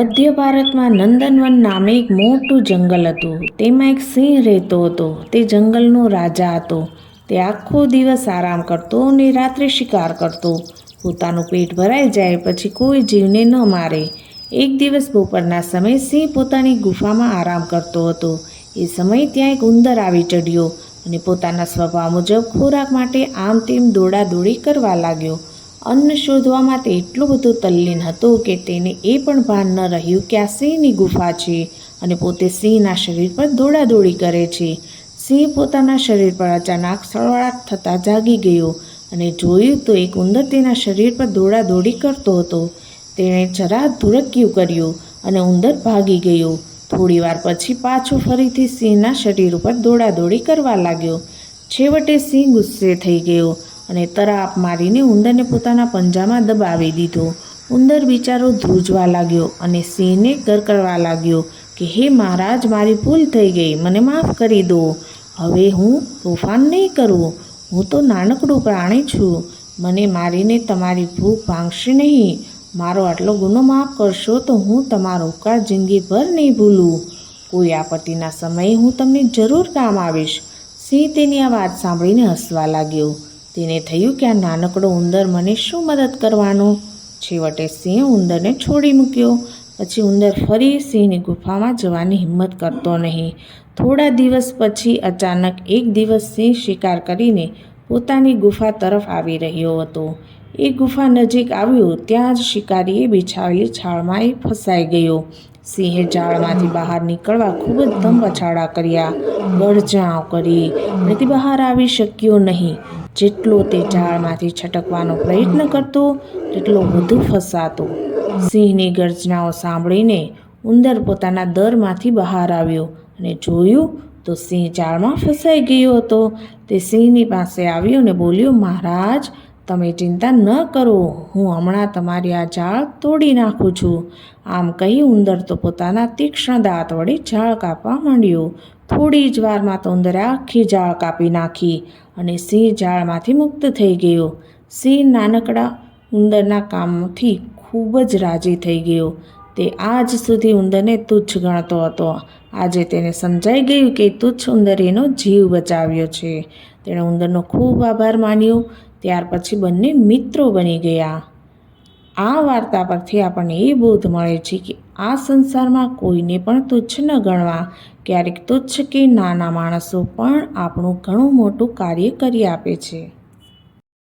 મધ્ય ભારતમાં નંદનવન નામે એક મોટું જંગલ હતું. તેમાં એક સિંહ રહેતો હતો. તે જંગલનો રાજા હતો. તે આખો દિવસ આરામ કરતો અને રાત્રે શિકાર કરતો. પોતાનું પેટ ભરાઈ જાય પછી કોઈ જીવને ન મારે. એક દિવસ બપોરના સમયે સિંહ પોતાની ગુફામાં આરામ કરતો હતો. એ સમયે ત્યાં એક ઉંદર આવી ચડ્યો અને પોતાના સ્વભાવ મુજબ ખોરાક માટે આમ તેમ દોડાદોડી કરવા લાગ્યો. અન્ન શોધવા માટે એટલો બધો તલ્લીન હતો કે તેને એ પણ ભાન ન રહ્યું કે આ સિંહની ગુફા છે અને પોતે સિંહના શરીર પર દોડાદોડી કરે છે. સિંહ પોતાના શરીર પર અચાનક સળવળાટ થતાં જાગી ગયો અને જોયું તો એક ઉંદર તેના શરીર પર દોડાદોડી કરતો હતો. તેણે જરા ધુરક્યું કર્યું અને ઉંદર ભાગી ગયો. થોડીવાર પછી પાછો ફરીથી સિંહના શરીર ઉપર દોડાદોડી કરવા લાગ્યો. છેવટે સિંહ ગુસ્સે થઈ ગયો અને તરાપ મારીને ઉંદરને પોતાના પંજામાં દબાવી દીધો. ઉંદર બિચારો ધ્રુજવા લાગ્યો અને સિંહને ગરકરવા લાગ્યો કે, હે મહારાજ, મારી ભૂલ થઈ ગઈ, મને માફ કરી દો. હવે હું તોફાન નહીં કરું. હું તો નાનકડું પ્રાણી છું. મને મારીને તમારી ભૂખ ભાંગશે નહીં. મારો આટલો ગુનો માફ કરશો તો હું તમારો ઉપકાર જિંદગીભર નહીં ભૂલું. કોઈ આપત્તિના સમયે હું તમને જરૂર કામ આવીશ. સિંહ તેની આ વાત સાંભળીને હસવા લાગ્યો. તેને થયું કે આ નાનકડો ઉંદર મને શું મદદ કરવાનો? છેવટે સિંહ ઉંદરને છોડી મૂક્યો. પછી ઉંદર ફરી સિંહની ગુફામાં જવાની હિંમત કરતો નહીં. થોડા દિવસ પછી અચાનક એક દિવસ સિંહ શિકાર કરીને પોતાની ગુફા તરફ આવી રહ્યો હતો. એ ગુફા નજીક આવ્યો ત્યાં જ શિકારીએ બિછાવેલી છાળમાં એ ફસાઈ ગયો. સિંહે જાળમાંથી બહાર નીકળવા ખૂબ જ ધમપછાડા કર્યા. ગળજાં કરી. નથી બહાર આવી શક્યો નહીં. જેટલો તે ઝાડમાંથી છટકવાનો પ્રયત્ન કરતો, તેટલો વધુ ફસાતો. સિંહની ગર્જનાઓ સાંભળીને ઉંદર પોતાના દરમાંથી બહાર આવ્યો અને જોયું તો સિંહ જાળમાં ફસાઈ ગયો હતો. તે સિંહની પાસે આવ્યો અને બોલ્યો, મહારાજ, તમે ચિંતા ન કરો. હું હમણાં તમારી આ જાળ તોડી નાખું છું. આમ કહી ઉંદર તો પોતાના તીક્ષ્ણ દાંત વડે ઝાળ કાપવા માંડ્યો. થોડી જ વારમાં તો ઉંદરે આખી જાળ કાપી નાખી અને સિંહ જાળમાંથી મુક્ત થઈ ગયો. સિંહ નાનકડા ઉંદરના કામથી ખૂબ જ રાજી થઈ ગયો. તે આજ સુધી ઉંદરને તુચ્છ ગણતો હતો. આજે તેને સમજાઈ ગયું કે તુચ્છ ઉંદરે એનો જીવ બચાવ્યો છે. તેણે ઉંદરનો ખૂબ આભાર માન્યો. ત્યાર પછી બંને મિત્રો બની ગયા. આ વાર્તા પરથી આપણને એ બોધ મળે છે કે આ સંસારમાં કોઈને પણ તુચ્છ ન ગણવા, ક્યારેક તુચ્છ કે નાના માણસો પણ આપણું ઘણું મોટું કાર્ય કરી આપે છે.